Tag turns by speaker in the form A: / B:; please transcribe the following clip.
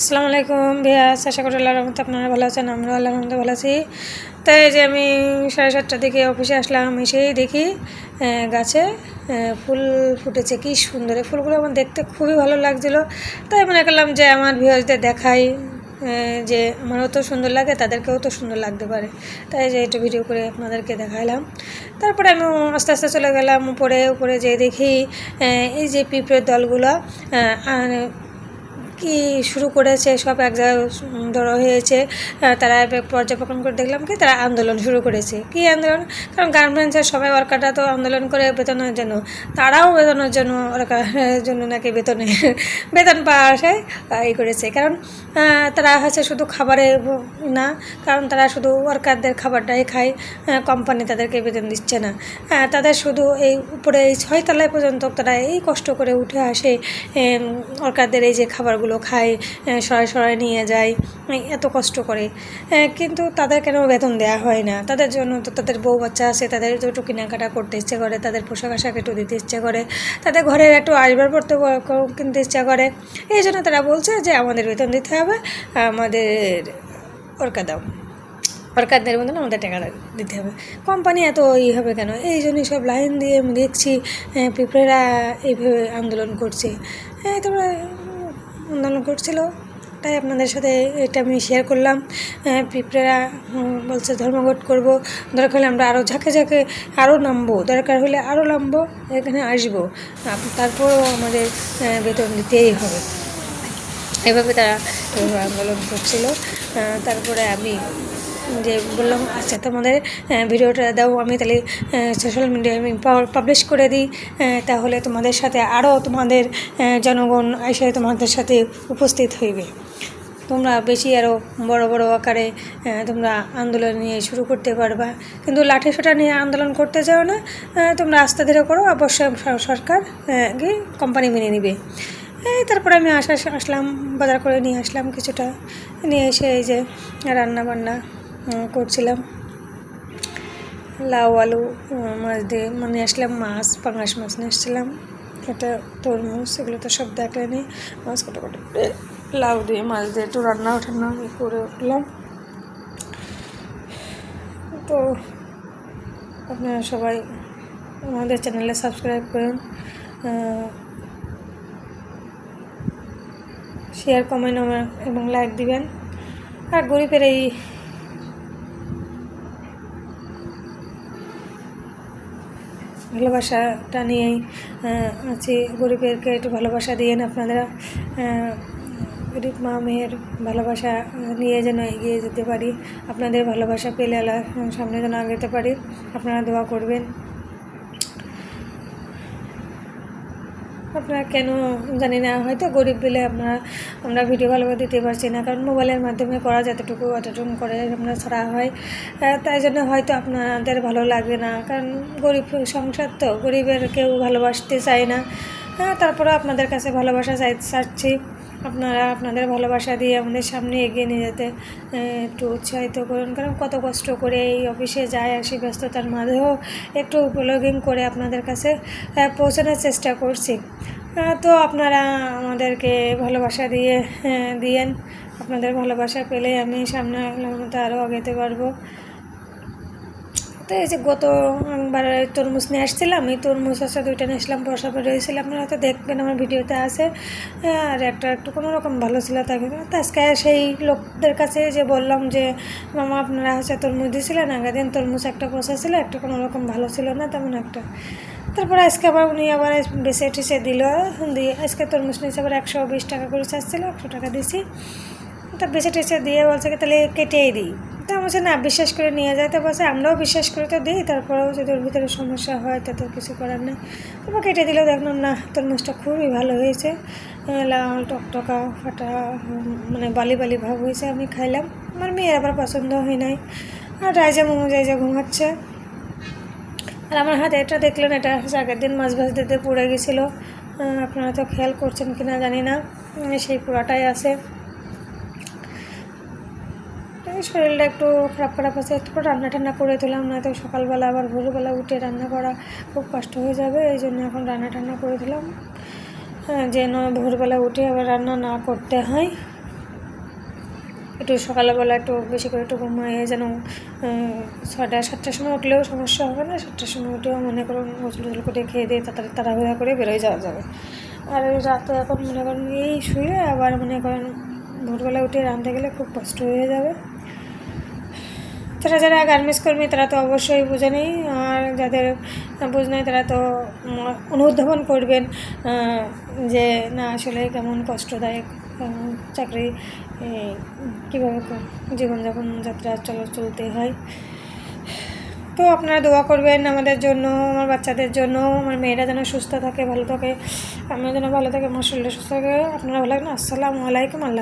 A: আসসালামু আলাইকুম ভিয়াস আশা করি আল্লাহর রহমতে আপনারা ভালো আছেন আমরা আল্লাহর রহমতে ভালো আছি। তাই যে আমি সাড়ে সাতটার দিকে অফিসে আসলাম, এসেই দেখি গাছে ফুল ফুটেছে, কি সুন্দর। এই ফুলগুলো আমার দেখতে খুবই ভালো লাগছিল। তাই মনে করলাম যে আমার ভিউয়ার্সদের দেখাই যে আমারও তো সুন্দর লাগে, তাদেরকেও তো সুন্দর লাগতে পারে। তাই যে একটু ভিডিও করে আপনাদেরকে দেখাইলাম। তারপরে আমি আস্তে আস্তে চলে গেলাম, উপরে উপরে যেয়ে দেখি এই যে পিঁপড়ের দলগুলো আর কি শুরু করেছে সব এক জায়গায় ধরো হয়েছে। তারা পর্যবেক্ষণ করে দেখলাম কি তারা আন্দোলন শুরু করেছে। কি আন্দোলন? কারণ গার্মেন্টসের সবাই ওয়ার্কাররা তো আন্দোলন করে বেতনের জন্য। তারাও বেতনের জন্য ওয়ার্কারের জন্য নাকি বেতনে বেতন পাওয়ার আশায় আহ, ই করেছে। কারণ তারা হচ্ছে শুধু খাবারে না কারণ তারা শুধু ওয়ার্কারদের খাবারটাই খায় কোম্পানি তাদেরকে বেতন দিচ্ছে না। তাদের শুধু এই উপরে এই ছয় তলায় পর্যন্ত তারা এই কষ্ট করে উঠে আসে ওয়ার্কারদের এই যে খাবারগুলো খায় সরাই সরাই নিয়ে যায় এত কষ্ট করে। কিন্তু তাদের কেন বেতন দেওয়া হয় না? তাদের জন্য তো তাদের বউ বাচ্চা আছে, তাদের তো একটু কেনাকাটা করতে ইচ্ছে করে, তাদের পোশাক আশাক একটু দিতে ইচ্ছে করে, তাদের ঘরের একটু আসবাবপত্র কিনতে ইচ্ছা করে। এই জন্য তারা বলছে যে, আমাদের বেতন দিতে হবে, আমাদের ওরকা দাও। সরকারদের মতন আমাদের টাকা দিতে হবে। কোম্পানি এত ই হবে কেন? এই জন্যই সব লাইন দিয়ে দেখছি পিঁপড়েরা এইভাবে আন্দোলন করছে। হ্যাঁ তোমরা আন্দোলন করছিল, তাই আপনাদের সাথে এটা আমি শেয়ার করলাম। পিঁপড়েরা বলছে ধর্মঘট করব, দরকার হলে আমরা আরও ঝাঁকে ঝাঁকে আরও নামবো, দরকার হলে আরও নামবো, এখানে আসব। তারপরেও আমাদের বেতন দিতেই হবে। এভাবে তারা আন্দোলন করছিল। তারপরে আমি যে বললাম আচ্ছা তোমাদের ভিডিওটা দাও, আমি তাহলে সোশ্যাল মিডিয়ায় আমি পাবলিশ করে দিই তাহলে তোমাদের সাথে আরও তোমাদের জনগণ এসে তোমাদের সাথে উপস্থিত হইবে। তোমরা বেশি আরও বড় বড় আকারে তোমরা আন্দোলন নিয়ে শুরু করতে পারবা। কিন্তু লাঠি সোটা নিয়ে আন্দোলন করতে যাও না তোমরা আস্তে ধীরে করো, অবশ্যই সরকার কোম্পানি মেনে নিবে। তারপরে আমি আসা, আসলাম, বাজার করে নিয়ে আসলাম কিছুটা। নিয়ে এসে এই যে রান্না বান্না করছিলাম। লাউ, আলু, মাছ দিয়ে মানে আসলাম মাছ, পাঙাশ মাছ নিয়ে এসেছিলাম এটা তরমুজ, এগুলো তো সব দেখলেনি মাছ কটা কটা করে লাউ দিয়ে, মাছ দিয়ে একটু রান্না টান্না করে উঠলাম। তো আপনারা সবাই আমাদের চ্যানেলে সাবস্ক্রাইব করুন শেয়ার কমেন্ট এবং লাইক দিবেন। আর গরিবের এই ভালোবাসাটা নিয়েই আছি। গরিবেরকে একটু ভালোবাসা দিয়েন আপনারা গরিব মা মেয়ের ভালোবাসা নিয়ে যেন এগিয়ে যেতে পারি। আপনাদের ভালোবাসা পেলে আল্লাহ সামনে যেন আগাতে পারি। আপনারা দোয়া করবেন। আপনারা কেন জানি না, হয়তো গরিব বলে আপনারা, আমরা ভিডিও ভালোভাবে দিতে পারছি না, কারণ মোবাইলের মাধ্যমে করা যতটুকু অতটুকু করে আপনার ছাড়া হয়। তাই জন্য হয়তো আপনাদের ভালো লাগবে না, কারণ গরিব সংসার তো, গরিবের কেউ ভালোবাসতে চায় না। হ্যাঁ তারপরে আপনাদের কাছে ভালোবাসা চাই চাচ্ছি। আপনারা আপনাদের ভালোবাসা দিয়ে আমাদের সামনে এগিয়ে নিয়ে যেতে একটু উৎসাহিত করুন। কারণ কত কষ্ট করে এই অফিসে যায়, আসি ব্যস্ততার মাঝেও একটু ব্লগিং করে আপনাদের কাছে পৌঁছানোর চেষ্টা করছি। তো আপনারা আমাদেরকে ভালোবাসা দিয়ে দিয়েন। আপনাদের ভালোবাসা পেলে আমি সামনে আরও আগাতে পারব। তো এই যে গতবার তরমুজ নিয়ে আসছিলাম এই তরমুজ আছে দুইটা নিয়ে আসলাম পরে রয়েছিল আপনারা হয়তো দেখবেন আমার ভিডিওতে আছে। হ্যাঁ, আর একটা একটু কোনো রকম ভালো ছিল তাকে তো আজকে সেই লোকদের কাছে যে বললাম যে মামা আপনারা হচ্ছে তরমুজ দিয়েছিলেন আগের দিন তরমুজ একটা পচা ছিল একটা কোনো রকম ভালো ছিল না তেমন একটা। তারপরে আজকে আবার উনি আবার বেছে টেসে দিল দিয়ে আজকে তরমুজ নিয়েছে আবার একশো বিশ টাকা করে চাচ্ছিলো একশো টাকা দিয়েছি তা বেছে টেছে দিয়ে বলছে কি, তাহলে কেটেই দিই। তা বলছে, না, বিশ্বাস করে নিয়ে যায় তো বলছে, আমরাও বিশ্বাস করে তো দিই, তারপরেও যদি ওর ভিতরে সমস্যা হয়, তা তো কিছু করার নেই। তারপর কেটে দিলেও দেখলাম, না তরমুজটা খুবই ভালো হয়েছে। লাল টকটকা ফাটা মানে বালি বালি ভাব হয়েছে, আমি খাইলাম। আমার মেয়ের আবার পছন্দ হয় নাই। আর রাইজা মোমো যাইজা ঘুমাচ্ছে। আর আমার হাতে এটা দেখলেন এটা আগের দিন মাছ ভাজ দিতে পড়ে গেছিল। আপনারা তো খেয়াল করছেন কিনা জানি না। সেই পোড়াটাই আছে। শরীরটা একটু খারাপ খারাপ আছে একটু রান্না টান্না করে দিলাম না তো সকালবেলা আবার ভোরবেলা উঠে রান্না করা খুব কষ্ট হয়ে যাবে এই জন্য এখন রান্না টান্না করে দিলাম। হ্যাঁ, যেন ভোরবেলা উঠে আবার রান্না না করতে হয়। একটু সকালবেলা একটু বেশি করে একটু ঘুমায় যেন ছটা সাতটার সময় উঠলেও সমস্যা হবে না সাতটার সময় উঠেও মনে করুন গোসল টোসল করে খেয়ে দিয়ে তাড়াতাড়ি তাড়াহুড়া করে বেরোয় যাওয়া যাবে। আর রাতে এখন মনে করেন এই শুয়ে আবার মনে করেন ভোরবেলা উঠে রাঁধতে গেলে খুব কষ্ট হয়ে যাবে। যারা যারা গার্মেন্টস কর্মী, তারা তো অবশ্যই বুঝে নেই। আর যাদের বুঝ নেই, তারা তো অনুধাবন করবেন যে না, আসলে কেমন কষ্টদায়ক চাকরি কীভাবে জীবনযাপন, যাত্রা, চল চলতে হয়। তো আপনারা দোয়া করবেন আমাদের জন্য, আমার বাচ্চাদের জন্য, আমার মেয়েরা যেন সুস্থ থাকে, ভালো থাকে, আমিও যেন ভালো থাকে, আমার শরীরটা সুস্থ থাকে। আপনারা ভালো থাকেন আসসালামু আলাইকুম, আল্লাহ